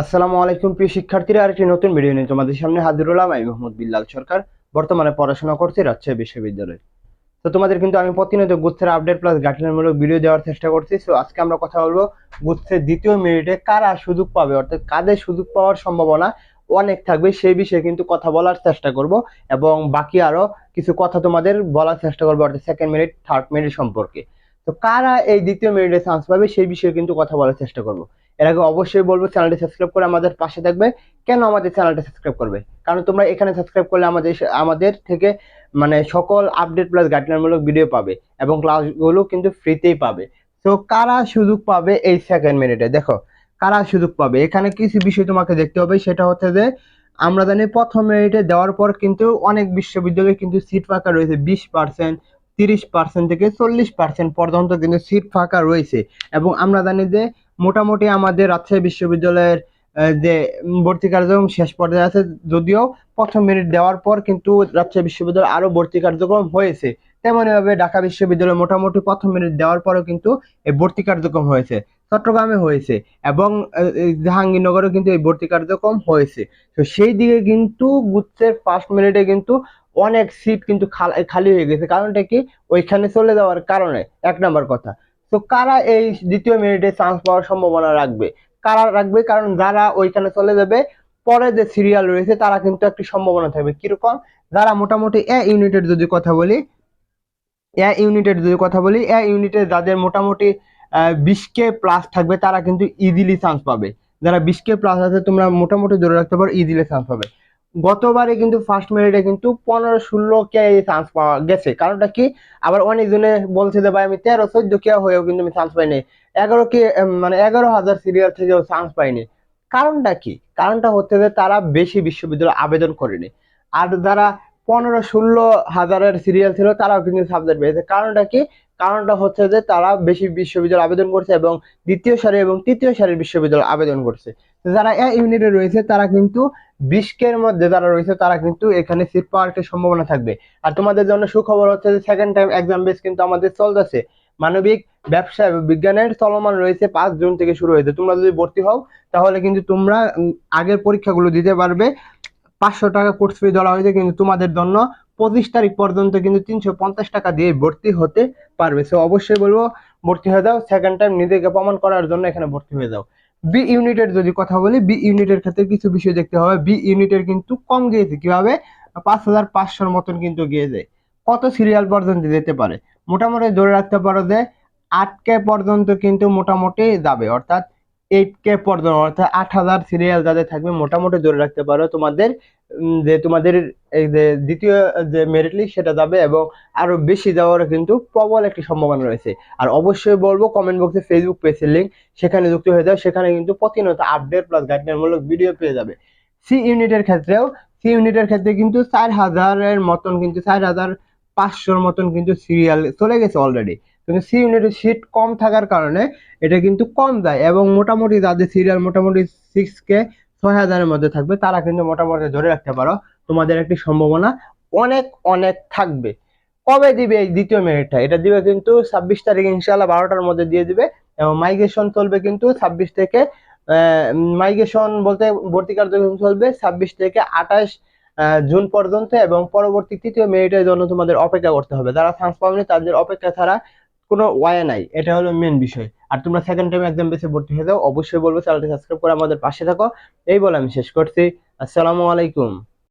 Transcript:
আসসালামু আলাইকুম, প্রিয় শিক্ষার্থীরা। আরেকটি নতুন ভিডিও নিয়ে তোমাদের সামনে হাজির হলাম। আমি মোহাম্মদ বিল্লাল সরকার। বর্তমানে পড়াশোনা করছি রাজশাহী বিশ্ববিদ্যালয়ে। তো তোমাদের কিন্তু আমি প্রতিনিয়ত গুচ্ছের আপডেট প্লাস গাঠনিমূলক ভিডিও দেওয়ার চেষ্টা করছি। সো আজকে আমরা কথা বলব গুচ্ছের দ্বিতীয় মিনিটে কারা সুযোগ পাবে, অর্থাৎ কাদের সুযোগ পাওয়ার সম্ভাবনা অনেক থাকবে, সেই বিষয়ে কিন্তু কথা বলার চেষ্টা করব এবং বাকি আরও কিছু কথা তোমাদের বলার চেষ্টা করব, অর্থাৎ সেকেন্ড মিনিট থার্ড মিনিট সম্পর্কে। তো কারা এই দ্বিতীয় মিনিটে চান্স পাবে, সেই বিষয়ে কিন্তু কথা বলার চেষ্টা করব। এর আগে অবশ্যই বলব, চ্যানেলটি সাবস্ক্রাইব করে আমাদের পাশে থাকবে। কেন আমাদের চ্যানেলটা সাবস্ক্রাইব করবে? কারণ তোমরা এখানে সাবস্ক্রাইব করলে আমাদের আমাদের থেকে মানে সকল আপডেট প্লাস গাইডলাইনমূলক ভিডিও পাবে এবং ক্লাসগুলো কিন্তু ফ্রিতেই পাবে। তো কারা সুযোগ পাবে এই সেকেন্ড মিনিটে দেখো, কারা সুযোগ পাবে? এখানে কিছু বিষয় তোমাকে দেখতে হবে, সেটা হচ্ছে যে, আমরা জানি প্রথম মিনিটে দেওয়ার পর কিন্তু অনেক বিশ্ববিদ্যালয়ে কিন্তু সিট ফাঁকা রয়েছে। বিশ পার্সেন্ট তিরিশ পার্সেন্ট থেকে চল্লিশ পার্সেন্ট পর্যন্ত কিন্তু সিট ফাঁকা রয়েছে। এবং আমরা জানি যে মোটামুটি আমাদের রাজশাহী বিশ্ববিদ্যালয়ের যে ভর্তি কার্যক্রম শেষ পর্যায়ে আছে, যদিও প্রথম মিনিট দেওয়ার পর কিন্তু রাজশাহী বিশ্ববিদ্যালয় আরও ভর্তি কার্যক্রম হয়েছে। তেমনি ভাবে ঢাকা বিশ্ববিদ্যালয় মোটামুটি প্রথম মিনিট দেওয়ার পরেও কিন্তু এই ভর্তি কার্যক্রম হয়েছে, চট্টগ্রামে হয়েছে এবং জাহাঙ্গীরনগরেও কিন্তু এই ভর্তি কার্যক্রম হয়েছে। তো সেই দিকে কিন্তু গুচ্ছের ফার্স্ট মিনিটে কিন্তু অনেক সিট কিন্তু খালি হয়ে গেছে। কারণটা কি? ওইখানে চলে যাওয়ার কারণে। এক নাম্বার কথা। তো কারা এই দ্বিতীয় মিনিটে চান্স পাওয়ার সম্ভাবনা রাখবে? কারা রাখবে? কারণ যারা ওইখানে চলে যাবে, পরে যে সিরিয়াল রয়েছে, তারা কিন্তু একটি সম্ভাবনা থাকবে। কীরকম? যারা মোটামুটি এ ইউনিটের যদি কথা বলি, এ ইউনিটের যদি কথা বলি, এ ইউনিটে যাদের মোটামুটি বিশ কে প্লাস থাকবে, তারা কিন্তু ইজিলি চান্স পাবে। যারা বিশ কে প্লাস আছে, তোমরা মোটামুটি ধরে রাখতে পারো ইজিলি চান্স পাবে। গতবারে কিন্তু ফার্স্ট মিনিটে কিন্তু পনেরো ষোলো কে চান্স পাওয়া গেছে। কারণটা কি? আবার অনেকজনে বলছে যে, ভাই, আমি তেরো চোদ্দ কে হয়েও কিন্তু আমি চান্স পাইনি। এগারো কে মানে এগারো হাজার সিরিয়াল থেকেও চান্স পাইনি। কারণটা কি? কারণটা হচ্ছে যে, তারা বেশি বিশ্ববিদ্যালয়ে আবেদন করেনি। আর যারা পনেরো ষোলো হাজারের সিরিয়াল ছিল, তারাও কিন্তু সাবজেক্ট পেয়েছে। কারণটা কি? কারণটা হচ্ছে যে, তারা বেশি বিশ্ববিদ্যালয় আবেদন করছে এবং দ্বিতীয় সারি এবং তৃতীয় সারির বিশ্ববিদ্যালয় আবেদন করছে। যারা এ ইউনিটে রয়েছে, তারা কিন্তু বিশ কের মধ্যে যারা রয়েছে, তারা কিন্তু এখানে সিট পাওয়ার একটা সম্ভাবনা থাকবে। আর তোমাদের জন্য সুখবর হচ্ছে যে সেকেন্ড টাইম এক্সাম বেস কিন্তু আমাদের চলতেছে। মানবিক, ব্যবসা বিজ্ঞানের চলমান রয়েছে পাঁচ জুন থেকে শুরু হয়েছে। তোমরা যদি ভর্তি হও, তাহলে কিন্তু তোমরা আগের পরীক্ষাগুলো দিতে পারবে। পাঁচশো টাকা কোর্স ফি ধরা হয়েছে, কিন্তু তোমাদের জন্য পঁচিশ তারিখ পর্যন্ত কিন্তু তিনশো পঞ্চাশ টাকা দিয়ে ভর্তি হতে পারবে। সো অবশ্যই বলব, ভর্তি হয়ে যাও। সেকেন্ড টাইম নিজেকে প্রমাণ করার জন্য এখানে ভর্তি হয়ে যাও। বি ইউনিটের যদি কথা বলি বি ইউনিটের ক্ষেত্রে কিছু বিষয় দেখতে হবে। বি ইউনিটের কিন্তু কম গিয়েছে কীভাবে? পাঁচ হাজার পাঁচশোর মতন কিন্তু গিয়েছে কত সিরিয়াল পর্যন্ত যেতে পারে? মোটামুটি ধরে রাখতে পারো যে, আট কে পর্যন্ত কিন্তু মোটামুটি যাবে। অর্থাৎ এইট কে পর্যন্ত, অর্থাৎ আট হাজার সিরিয়াল যাদের থাকবে, মোটামুটি ধরে রাখতে পারো তোমাদের যে তোমাদের এই যে দ্বিতীয়, যে মেরিট লিস্ট সেটা যাবে এবং আরও বেশি যাওয়ার কিন্তু প্রবল একটি সম্ভাবনা রয়েছে। আর অবশ্যই বলব কমেন্ট বক্সে ফেসবুক পেজের লিঙ্ক সেখানে যুক্ত হয়ে যাও, সেখানে কিন্তু প্রতিনিয়ত আপডেট প্লাস গাইডলাইনমূলক ভিডিও পেয়ে যাবে। সি ইউনিটের ক্ষেত্রেও সি ইউনিটের ক্ষেত্রে কিন্তু চার হাজারের মতন কিন্তু, চার হাজার পাঁচশোর মতন কিন্তু সিরিয়াল চলে গেছে অলরেডি কিন্তু সি ইউনিটের সিট কম থাকার কারণে এটা কিন্তু কম যায় এবং মোটামুটি যাদের সিরিয়াল মোটামুটি সিক্স কে ছয় হাজারের মধ্যে থাকবে, তারা কিন্তু মোটামুটি ধরে রাখতে পারো, তোমাদের একটি সম্ভাবনা অনেক অনেক থাকবে। কবে দিবে এই দ্বিতীয় মেরিটটা এটা দিবে কিন্তু ছাব্বিশ তারিখ ইনশাল্লাহ বারোটার মধ্যে দিয়ে দিবে এবং মাইগ্রেশন চলবে কিন্তু ছাব্বিশ থেকে মাইগ্রেশন বলতে ভর্তি কার্যক্রম চলবে ছাব্বিশ থেকে আঠাশ জুন পর্যন্ত এবং পরবর্তী তৃতীয় মেরিটের জন্য তোমাদের অপেক্ষা করতে হবে। যারা চান্স পাবেনি তাদের অপেক্ষা ছাড়া কোনো ওয়ে নাই। এটা হলো মেন বিষয়। আর তোমরা সেকেন্ড টাইম একদম বেশি ভর্তি হয়ে যাও, অবশ্যই বলব চ্যানেলটি সাবস্ক্রাইব করে আমাদের পাশে থাকো। এই বলে আমি শেষ করছি। আসসালামু আলাইকুম।